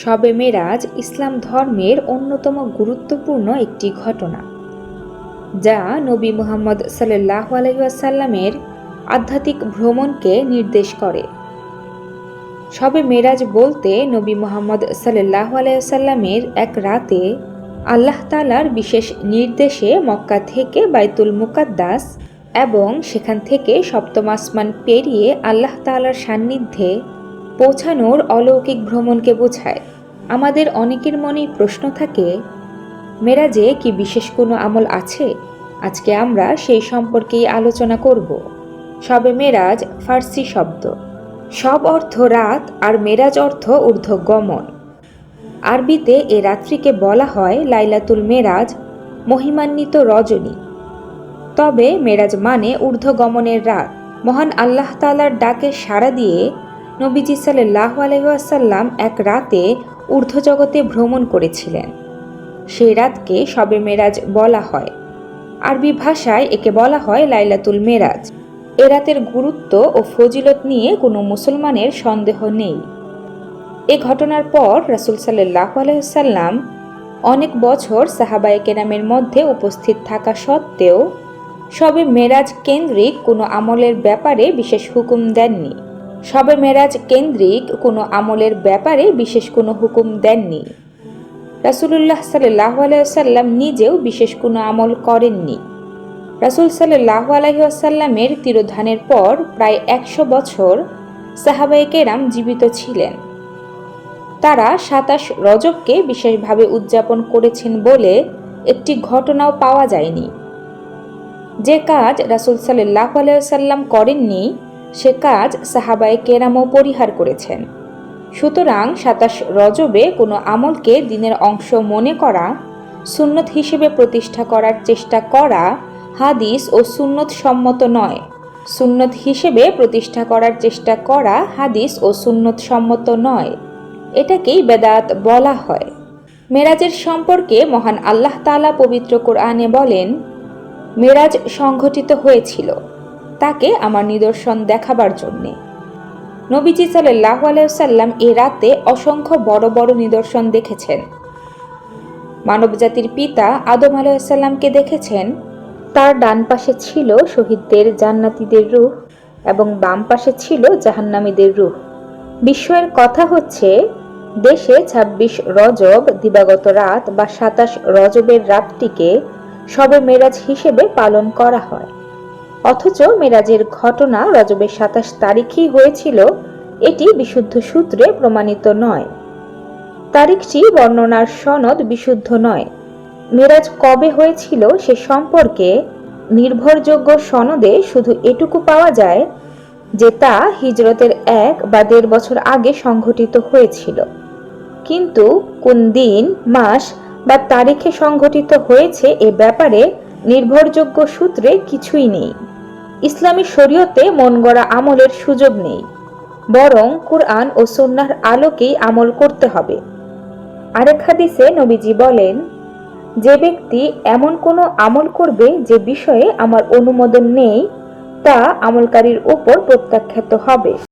শবে মেরাজ ইসলাম ধর্মের অন্যতম গুরুত্বপূর্ণ একটি ঘটনা, যা নবী মুহাম্মদ সাল্লাহ আলহিহাসাল্লামের আধ্যাত্মিক ভ্রমণকে নির্দেশ করে। শবে মেরাজ বলতে নবী মুহাম্মদ সাল্লাহ আলাইসাল্লামের এক রাতে আল্লাহ তালার বিশেষ নির্দেশে মক্কা থেকে বাইতুল মুকাদ্দাস এবং সেখান থেকে সপ্তম আসমান পেরিয়ে আল্লাহ তালার সান্নিধ্যে পৌঁছানোর অলৌকিক ভ্রমণকে বোঝায়। আমাদের অনেকের মনেই প্রশ্ন থাকে মেরাজে কি বিশেষ কোনো আমল আছে? আজকে আমরা সেই সম্পর্কেই আলোচনা করব। শবে মেরাজ ফার্সি শব্দ। সব অর্থ রাত আর মেরাজ অর্থ ঊর্ধ্ব গমন আরবিতে এ রাত্রিকে বলা হয় লাইলাতুল মেরাজ মহিমান্বিত রজনী। তবে মেরাজ মানে ঊর্ধ্বগমনের রাত। মহান আল্লাহ তালার ডাকে সাড়া দিয়ে নবীজি সাল্লাহ আলহাসাল্লাম এক রাতে ঊর্ধ্বজগতে ভ্রমণ করেছিলেন। সেই রাতকে শবে মেরাজ বলা হয়। আরবি ভাষায় একে বলা হয় লাইলাতুল মেরাজ। এ রাতের গুরুত্ব ও ফজিলত নিয়ে কোনো মুসলমানের সন্দেহ নেই। এ ঘটনার পর রাসুল সাল্লাহ আলহাম অনেক বছর সাহাবায়ে কেরামের মধ্যে উপস্থিত থাকা সত্ত্বেও সবে মেরাজ কেন্দ্রিক কোনো আমলের ব্যাপারে বিশেষ হুকুম দেননি। সবে মেরাজ কেন্দ্রিক কোনো আমলের ব্যাপারে বিশেষ কোনো হুকুম দেননি। রাসুলুল্লাহ সাল্লাহ আলাইসাল্লাম নিজেও বিশেষ কোনো আমল করেননি। রাসুল সাল্লাহ আলহিহাসাল্লামের তিরোধানের পর প্রায় একশো বছর সাহাবায়ে কেরাম জীবিত ছিলেন। তারা সাতাশ রজবকে বিশেষভাবে উদযাপন করেছেন বলে একটি ঘটনাও পাওয়া যায়নি। যে কাজ রাসুল সাল্লাহ আলাইসাল্লাম করেননি সে কাজ সাহাবায় কেরামও পরিহার করেছেন। সুতরাং সাতাশ রজবে কোনো আমলকে দিনের অংশ মনে করা, সুন্নত হিসেবে প্রতিষ্ঠা করার চেষ্টা করা হাদিস ও সুন্নত সম্মত নয়। সুন্নত হিসেবে প্রতিষ্ঠা করার চেষ্টা করা হাদিস ও সুন্নত সম্মত নয়। এটাকেই বেদাত বলা হয়। মেরাজের সম্পর্কে মহান আল্লাহ তালা পবিত্র কোরআনে বলেন, মেরাজ সংঘটিত হয়েছিল। তাকে আমার নিদর্শন দেখাবার জন্যে। নবীজি সাল্লাহ আলাইসাল্লাম এ রাতে অসংখ্য বড় বড় নিদর্শন দেখেছেন। মানবজাতির পিতা আদম আলাইসাল্লামকে দেখেছেন। তার ডান পাশে ছিল শহীদদের জান্নাতীদের রূহ এবং বাম পাশে ছিল জাহান্নামীদের রূহ। বিস্ময়ের কথা হচ্ছে, দেশে ২৬ রজব দিবাগত রাত বা সাতাশ রজবের রাতটিকে সবে মেরাজ হিসেবে পালন করা হয়। অথচ মেরাজের ঘটনা রজবের সাতাশ তারিখেই হয়েছিল, এটি বিশুদ্ধ সূত্রে প্রমাণিত নয়। তারিখটি বর্ণনার সনদ বিশুদ্ধ নয়। মেরাজ কবে হয়েছিল সে সম্পর্কে নির্ভরযোগ্য সনদে শুধু এটুকু পাওয়া যায় যে তা হিজরতের এক বা দেড় বছর আগে সংঘটিত হয়েছিল। কিন্তু কোন দিন, মাস বা তারিখে সংঘটিত হয়েছে এ ব্যাপারে নির্ভরযোগ্য সূত্রে কিছুই নেই। ইসলামী শরীয়তে মন গড়া আমলের সুযোগ নেই, বরং কুরআন ও সুন্নার আলোকেই আমল করতে হবে। আরেক হাদিসে নবীজি বলেন, যে ব্যক্তি এমন কোনো আমল করবে যে বিষয়ে আমার অনুমোদন নেই, তা আমলকারীর উপর প্রত্যাখ্যাত হবে।